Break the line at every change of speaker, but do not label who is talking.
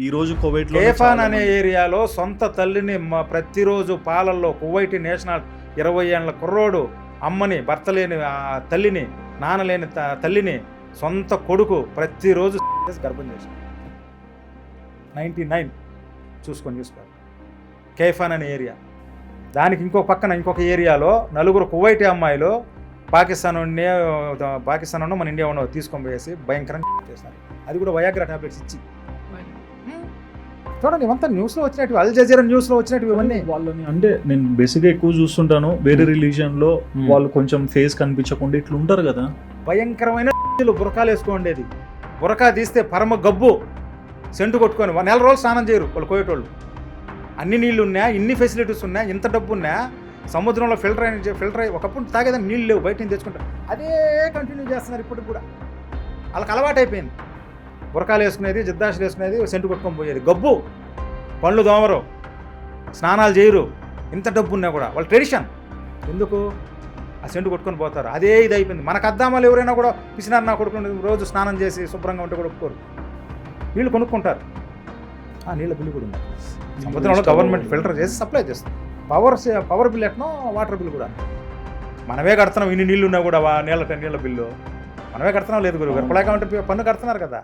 ఈ రోజు కువైట్లో
కేఫాన్ అనే ఏరియాలో సొంత తల్లిని ప్రతిరోజు పాలల్లో కువైటి నేషనల్ ఇరవై ఏళ్ళ కుర్రోడు అమ్మని భర్త లేని తల్లిని నాన్న లేని త- తల్లిని సొంత కొడుకు ప్రతిరోజు చేసి గర్భం చేశాడు. నైంటీ నైన్ చూసుకొని చూసుకోవాలి కేఫాన్ అనే ఏరియా. దానికి ఇంకో పక్కన ఇంకొక ఏరియాలో నలుగురు కువైటి అమ్మాయిలు పాకిస్తాన్ ఉండే పాకిస్తాన్ ఉన్న మన ఇండియా ఉన్న తీసుకొని పోయేసి భయంకరంగా చేస్తారు అది కూడా వయాగ్రా టాబ్లెట్స్ ఇచ్చి. చూడండి ఇవంతా న్యూస్లో వచ్చినట్టు అల్ జజీరా న్యూస్లో వచ్చినట్టు ఇవన్నీ?
వాళ్ళని అంటే నేను బేసిక్గా ఎక్కువ చూస్తుంటాను వేరే రిలీజియన్లో
Hmm.
వాళ్ళు కొంచెం ఫేస్ కనిపించకుండా ఇట్లా ఉంటారు కదా.
భయంకరమైన బురకాలు వేసుకోండేది బురకా తీస్తే పరమ గబ్బు. సెంటు కొట్టుకొని నెల రోజులు స్నానం చేయరు వాళ్ళు కోయేటోళ్ళు అన్ని నీళ్ళు ఉన్నా ఇన్ని ఫెసిలిటీస్ ఉన్నా ఇంత డబ్బు ఉన్నా సముద్రంలో ఫిల్టర్ అయిన ఫిల్టర్ అయ్యి ఒకప్పుడు తాగేదాన్ని నీళ్ళు లేవు బయట నుంచి తెచ్చుకుంటారు అదే కంటిన్యూ చేస్తున్నారు ఇప్పటికి కూడా. వాళ్ళకి అలవాటు అయిపోయింది బురకాలు వేసుకునేది జిద్దాసులు వేసుకునేది సెంటు కొట్టుకొని పోయేది. గబ్బు! పళ్ళు దోమరు. స్నానాలు చేయరు. ఇంత డబ్బు ఉన్నా కూడా. వాళ్ళ ట్రెడిషన్. ఎందుకు? ఆ సెంటు కొట్టుకొని పోతారు. అదే ఇది అయిపోయింది. మనకు అద్దామాలు ఎవరైనా కూడా పిసినారు నా కొడుకుని రోజు స్నానం చేసి శుభ్రంగా ఉంటే కూడా ఒప్పుకోరు. నీళ్ళు కొనుక్కుంటారు. ఆ నీళ్ళ బిల్లు కూడా ఉంది సముద్రంలో గవర్నమెంట్ ఫిల్టర్ చేసి సప్లై చేస్తుంది. పవర్ పవర్ బిల్ ఎట్నో వాటర్ బిల్ కూడా. మనమే కడుతున్నాం ఇన్ని నీళ్ళు ఉన్నా కూడా నీళ్ళ నీళ్ళ బిల్లు. మనమే కడుతున్నాం లేదు గురువు గారు. పన్ను కడుతున్నారు కదా.